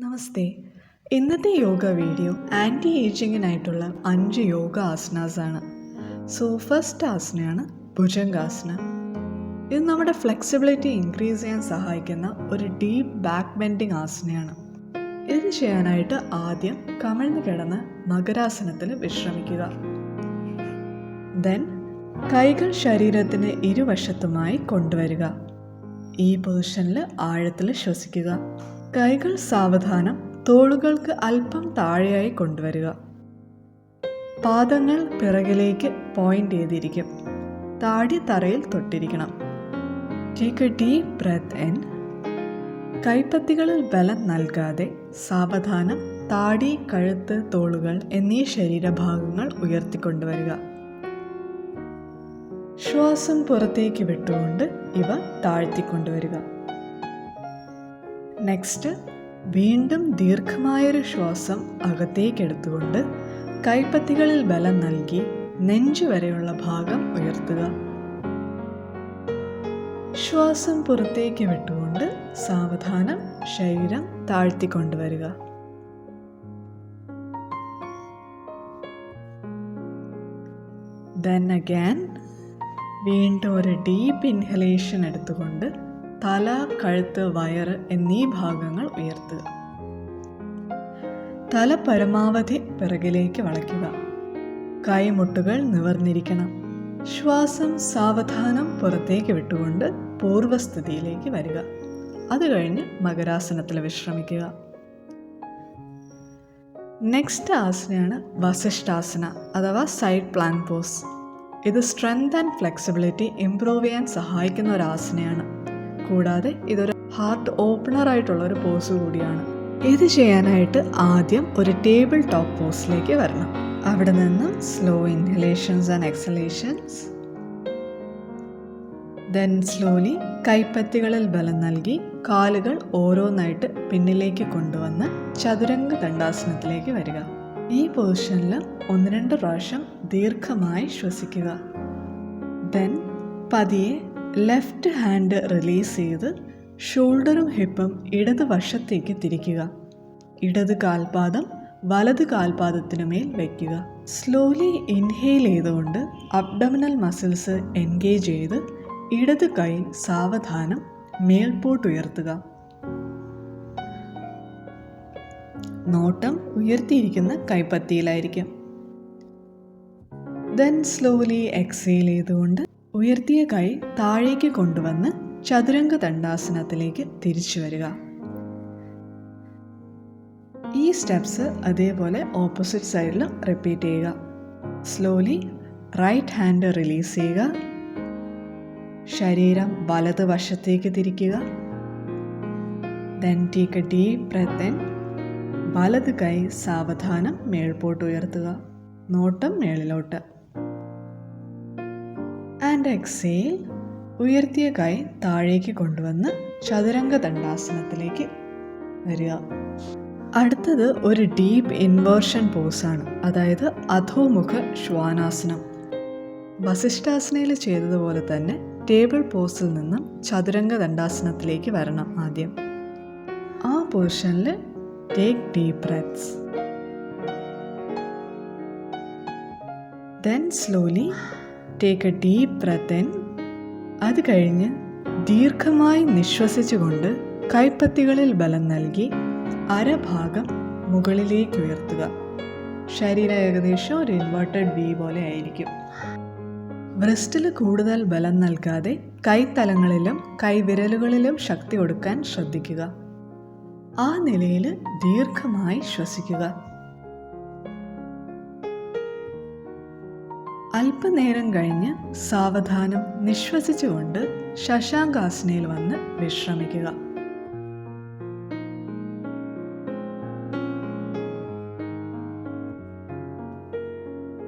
നമസ്തേ. ഇന്നത്തെ yoga video anti ഏജിങ്ങിനായിട്ടുള്ള അഞ്ച് യോഗ ആസനാസാണ്. സോ ഫസ്റ്റ് ആസനയാണ് ഭുജംഗാസന. ഇത് നമ്മുടെ ഫ്ലെക്സിബിലിറ്റി ഇൻക്രീസ് ചെയ്യാൻ സഹായിക്കുന്ന ഒരു ഡീപ്പ് ബാക്ക് ബെൻഡിങ് ആസനയാണ്. ഇത് ചെയ്യാനായിട്ട് ആദ്യം കമിഴ്ന്ന് കിടന്ന് മകരാസനത്തിൽ വിശ്രമിക്കുക. ദെൻ കൈകൾ ശരീരത്തിന് ഇരുവശത്തുമായി കൊണ്ടുവരിക. ഈ പൊസിഷനിൽ ആഴത്തിൽ ശ്വസിക്കുക. കൈകൾ സാവധാനം തോളുകൾക്ക് അല്പം താഴെയായി കൊണ്ടുവരിക. പാദങ്ങൾ പിറകിലേക്ക് പോയിന്റ് ചെയ്തിരിക്കും. താടി തറയിൽ തൊട്ടിരിക്കണം. Take a deep breath in കൈപ്പത്തികളിൽ ബലം നൽകാതെ സാവധാനം താടി കഴുത്ത് തോളുകൾ എന്നീ ശരീരഭാഗങ്ങൾ ഉയർത്തിക്കൊണ്ടുവരിക. ശ്വാസം പുറത്തേക്ക് വിട്ടുകൊണ്ട് ഇവ താഴ്ത്തിക്കൊണ്ടുവരിക. നെക്സ്റ്റ് വീണ്ടും ദീർഘമായൊരു ശ്വാസം അകത്തേക്കെടുത്തുകൊണ്ട് കൈപ്പത്തികളിൽ ബലം നൽകി നെഞ്ചു വരെയുള്ള ഭാഗം ഉയർത്തുക. ശ്വാസം പുറത്തേക്ക് വിട്ടുകൊണ്ട് സാവധാനം ശരീരം താഴ്ത്തിക്കൊണ്ടുവരിക. ദെൻ വീണ്ടും ഒരു ഡീപ്പ് ഇൻഹലേഷൻ എടുത്തുകൊണ്ട് തല കഴുത്ത് വയറ് എന്നീ ഭാഗങ്ങൾ ഉയർത്തുക തല പരമാവധി പിറകിലേക്ക് വളയ്ക്കുക. കൈമുട്ടുകൾ നിവർന്നിരിക്കണം. ശ്വാസം സാവധാനം പുറത്തേക്ക് വിട്ടുകൊണ്ട് പൂർവസ്ഥിതിയിലേക്ക് വരിക. അത് കഴിഞ്ഞ് മകരാസനത്തിൽ വിശ്രമിക്കുക. നെക്സ്റ്റ് ആസനയാണ് വസിഷ്ഠാസന അഥവാ സൈഡ് പ്ലാൻ പോസ് ഇത് സ്ട്രെങ്ത് ആൻഡ് ഫ്ലെക്സിബിലിറ്റി ഇംപ്രൂവ് ചെയ്യാൻ സഹായിക്കുന്ന ഒരു ആസനയാണ്. കൂടാതെ ഇതൊരു ഹാർട്ട് ഓപ്പണർ ആയിട്ടുള്ള ഒരു പോസ് കൂടിയാണ്. ഇത് ചെയ്യാനായിട്ട് ആദ്യം ഒരു ടേബിൾ ടോപ്പ് പോസിലേക്ക് വരണം. അവിടെ നിന്ന് slow inhalations and exhalations. Then slowly കൈപ്പത്തികളിൽ ബലം നൽകി കാലുകൾ ഓരോന്നായിട്ട് പിന്നിലേക്ക് കൊണ്ടുവന്ന് ചതുരംഗ ദണ്ഡാസനത്തിലേക്ക് വരിക. ഈ പൊസിഷനിൽ ഒന്ന് രണ്ട് പ്രാവശ്യം ദീർഘമായി ശ്വസിക്കുക. ദെൻ പതിയെ ലെഫ്റ്റ് ഹാൻഡ് റിലീസ് ചെയ്ത് ഷോൾഡറും ഹിപ്പും ഇടത് വശത്തേക്ക് തിരിക്കുക. ഇടത് കാൽപാദം വലത് കാൽപാദത്തിനു മേൽ വയ്ക്കുക. സ്ലോലി ഇൻഹെയിൽ ചെയ്തുകൊണ്ട് അബ്ഡമിനൽ മസിൽസ് എൻഗേജ് ചെയ്ത് ഇടത് കൈ സാവധാനം മേൽപോട്ടുയർത്തുക നോട്ടം ഉയർത്തിയിരിക്കുന്ന കൈപ്പത്തിയിലായിരിക്കും. ദെൻ സ്ലോലി എക്സെയിൽ ചെയ്തുകൊണ്ട് ഉയർത്തിയ കൈ താഴേക്ക് കൊണ്ടുവന്ന് ചതുരംഗ ദണ്ഡാസനത്തിലേക്ക് തിരിച്ചു വരിക. ഈ സ്റ്റെപ്സ് അതേപോലെ ഓപ്പോസിറ്റ് സൈഡിലും റിപ്പീറ്റ് ചെയ്യുക. സ്ലോലി റൈറ്റ് ഹാൻഡ് റിലീസ് ചെയ്യുക. ശരീരം വലത് വശത്തേക്ക് തിരിക്കുക. വലത് കൈ സാവധാനം മേൽപോട്ട് ഉയർത്തുക. നോട്ടം മേളിലോട്ട്. ആൻഡ് എക്സേൽ ഉയർത്തിയ കൈ താഴേക്ക് കൊണ്ടുവന്ന് ചതുരംഗ ദണ്ഡാസനത്തിലേക്ക് വരിക. അടുത്തത് ഒരു ഡീപ്പ് ഇൻവേർഷൻ പോസാണ്. അതായത് അധോമുഖ ശ്വാനാസനം. വസിഷ്ഠാസനയിൽ ചെയ്തതുപോലെ തന്നെ ടേബിൾ പോസിൽ നിന്നും ചതുരംഗ ദണ്ഡാസനത്തിലേക്ക് വരണം ആദ്യം. ആ പൊസിഷനിൽ take deep breaths. Then slowly take a deep breath in അത് കഴിഞ്ഞ് ദീർഘമായി നിശ്വസിച്ചുകൊണ്ട് കൈപ്പത്തികളിൽ ബലം നൽകി അരഭാഗം മുകളിലേക്ക് ഉയർത്തുക. ശരീരം ഏകദേശം ഒരു ഇൻവേർട്ടഡ് വി പോലെ ആയിരിക്കും. ബ്രസ്റ്റിൽ കൂടുതൽ ബലം നൽകാതെ കൈത്തലങ്ങളിലും കൈവിരലുകളിലും ശക്തി കൊടുക്കാൻ ശ്രദ്ധിക്കുക. ആ നിലയിൽ ദീർഘമായി ശ്വസിക്കുക. അല്പനേരം കഴിഞ്ഞ് സാവധാനം നിശ്വസിച്ചുകൊണ്ട് ശശാങ്കാസനയിൽ വന്ന് വിശ്രമിക്കുക.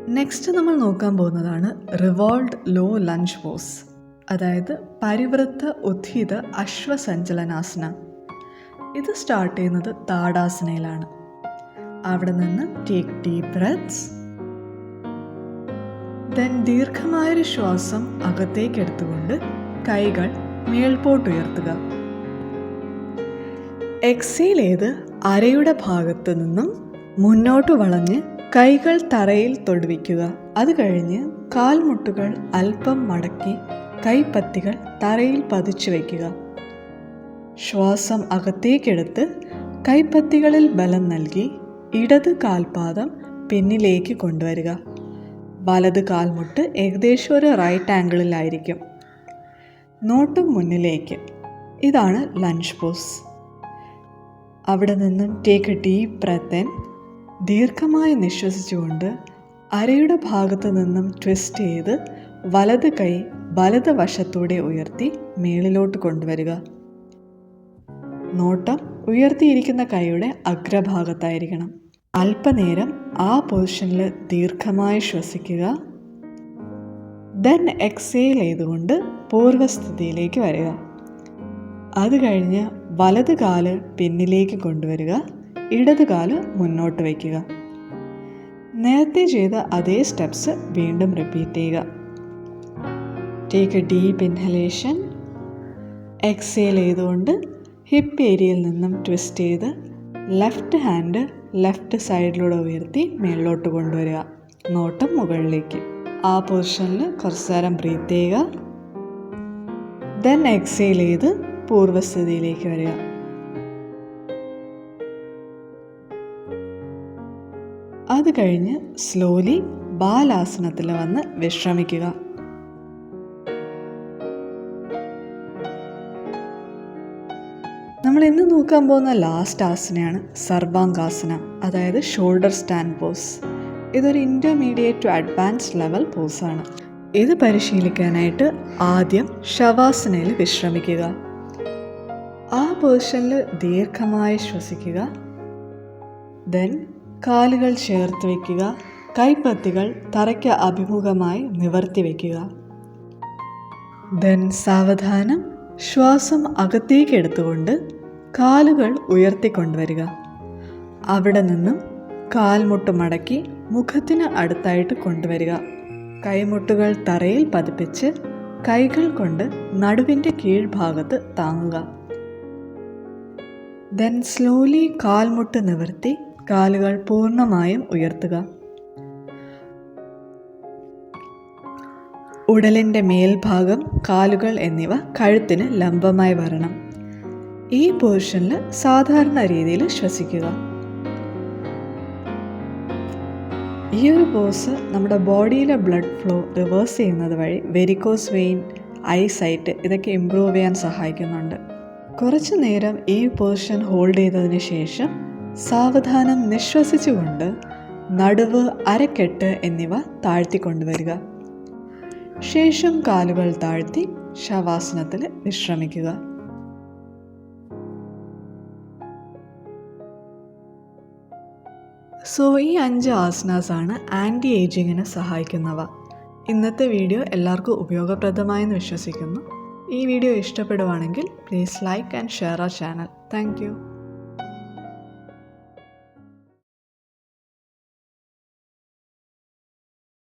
നെക്സ്റ്റ് നമ്മൾ നോക്കാൻ പോകുന്നതാണ് റിവോൾഡ് ലോ ലഞ്ച് പോസ് അതായത് പരിവൃത്ത ഉദ്ധിത അശ്വസഞ്ചലനാസന. ഇത് സ്റ്റാർട്ട് ചെയ്യുന്നത് താടാസനയിലാണ്. അവിടെ നിന്ന് ടേക്ക് ഡീപ് ബ്രെത്ത്സ് ദെൻ ദീർഘമായൊരു ശ്വാസം അകത്തേക്ക് എടുത്തുകൊണ്ട് കൈകൾ മേൽപോട്ടുയർത്തുക. എക്സേൽ ചെയ്ത് അരയുടെ ഭാഗത്ത് നിന്നും മുന്നോട്ട് വളഞ്ഞ് കൈകൾ തറയിൽ തൊടുവിക്കുക. അത് കഴിഞ്ഞ് കാൽമുട്ടുകൾ അല്പം മടക്കി കൈപ്പത്തികൾ തറയിൽ പതിച്ചു വയ്ക്കുക. ശ്വാസം അകത്തേക്കെടുത്ത് കൈപ്പത്തികളിൽ ബലം നൽകി ഇടത് കാൽപാദം പിന്നിലേക്ക് കൊണ്ടുവരിക. വലത് കാൽമുട്ട് ഏകദേശം ഒരു റൈറ്റ് ആംഗിളിലായിരിക്കും നോട്ടും മുന്നിലേക്ക്. ഇതാണ് ലഞ്ച് പോസ് അവിടെ നിന്നും ടേക്ക് എ ഡീപ് ബ്രത്തൻ ദീർഘമായി നിശ്വസിച്ചുകൊണ്ട് അരയുടെ ഭാഗത്ത് നിന്നും ട്വിസ്റ്റ് ചെയ്ത് വലത് കൈ വലത് വശത്തൂടെ ഉയർത്തി മേളിലോട്ട് കൊണ്ടുവരിക. നോട്ടം ഉയർത്തിയിരിക്കുന്ന കൈയുടെ അഗ്രഭാഗത്തായിരിക്കണം. അല്പനേരം ആ പൊസിഷനിൽ ദീർഘമായി ശ്വസിക്കുക. ദെൻ എക്സേൽ ചെയ്തുകൊണ്ട് പൂർവസ്ഥിതിയിലേക്ക് വരിക. അത് കഴിഞ്ഞ് വലത് കാൽ പിന്നിലേക്ക് കൊണ്ടുവരിക. ഇടത് കാൽ മുന്നോട്ട് വയ്ക്കുക. നേരത്തെ ചെയ്ത അതേ സ്റ്റെപ്സ് വീണ്ടും റിപ്പീറ്റ് ചെയ്യുക. Take a deep inhalation exhale ചെയ്തുകൊണ്ട് ഹിപ്പ് ഏരിയയിൽ നിന്നും ട്വിസ്റ്റ് ചെയ്ത് ലെഫ്റ്റ് ഹാൻഡ് ലെഫ്റ്റ് സൈഡിലൂടെ ഉയർത്തി മേളിലോട്ട് കൊണ്ടുവരിക. നോട്ടം മുകളിലേക്ക്. ആ പൊസിഷനിൽ കുറച്ച് നേരം ബ്രീത്ത് ചെയ്യുക. ദെൻ എക്സേൽ ചെയ്ത് പൂർവസ്ഥിതിയിലേക്ക് വരിക. അത് കഴിഞ്ഞ് സ്ലോലി ബാലാസനത്തിൽ വന്ന് വിശ്രമിക്കുക. നമ്മൾ ഇന്ന് നോക്കാൻ പോകുന്ന ലാസ്റ്റ് ആസനയാണ് സർവാംഗാസന അതായത് ഷോൾഡർ സ്റ്റാൻഡ് പോസ് ഇതൊരു ഇന്റർമീഡിയറ്റ് ടു അഡ്വാൻസ്ഡ് ലെവൽ പോസാണ് ഇത് പരിശീലിക്കാനായിട്ട് ആദ്യം ശവാസനയിൽ വിശ്രമിക്കുക. ആ പൊസിഷനിൽ ദീർഘമായി ശ്വസിക്കുക. ദെൻ കാലുകൾ ചേർത്ത് വയ്ക്കുക കൈപ്പത്തികൾ തറയ്ക്ക് അഭിമുഖമായി നിവർത്തി വയ്ക്കുക ദെൻ സാവധാനം ശ്വാസം അകത്തേക്ക് എടുത്തുകൊണ്ട് കാലുകൾ ഉയർത്തിക്കൊണ്ടുവരിക. അവിടെ നിന്നും കാൽമുട്ട് മടക്കി മുഖത്തിന് അടുത്തായിട്ട് കൊണ്ടുവരിക. കൈമുട്ടുകൾ തറയിൽ പതിപ്പിച്ച് കൈകൾ കൊണ്ട് നടുവിന്റെ കീഴ്ഭാഗത്ത് താങ്ങുക. ദെൻ സ്ലോലി കാൽമുട്ട് നിവർത്തി കാലുകൾ പൂർണമായും ഉയർത്തുക. ഉടലിന്റെ മേൽഭാഗം കാലുകൾ എന്നിവ കഴുത്തിന് ലംബമായി വരണം. ഈ പൊസിഷനിൽ സാധാരണ രീതിയിൽ ശ്വസിക്കുക. ഈ ഒരു പോസ് നമ്മുടെ ബോഡിയിലെ ബ്ലഡ് ഫ്ലോ റിവേഴ്സ് ചെയ്യുന്നത് വഴി വെരിക്കോസ് വെയിൻ ഐസൈറ്റ് ഇതൊക്കെ ഇമ്പ്രൂവ് ചെയ്യാൻ സഹായിക്കുന്നുണ്ട്. കുറച്ചു നേരം ഈ പൊസിഷൻ ഹോൾഡ് ചെയ്തതിന് ശേഷം സാവധാനം നിശ്വസിച്ചുകൊണ്ട് നടുവ് അരക്കെട്ട് എന്നിവ താഴ്ത്തിക്കൊണ്ടുവരിക. ശേഷം കാലുകൾ താഴ്ത്തി ശവാസനത്തിൽ വിശ്രമിക്കുക. സോ ഈ അഞ്ച് ആസനാസാണ് ആന്റി ഏജിങ്ങിന് സഹായിക്കുന്നവ. ഇന്നത്തെ വീഡിയോ എല്ലാവർക്കും ഉപയോഗപ്രദമായെന്ന് വിശ്വസിക്കുന്നു. ഈ വീഡിയോ ഇഷ്ടപ്പെടുവാണെങ്കിൽ പ്ലീസ് ലൈക്ക് ആൻഡ് ഷെയർ ആ ചാനൽ താങ്ക്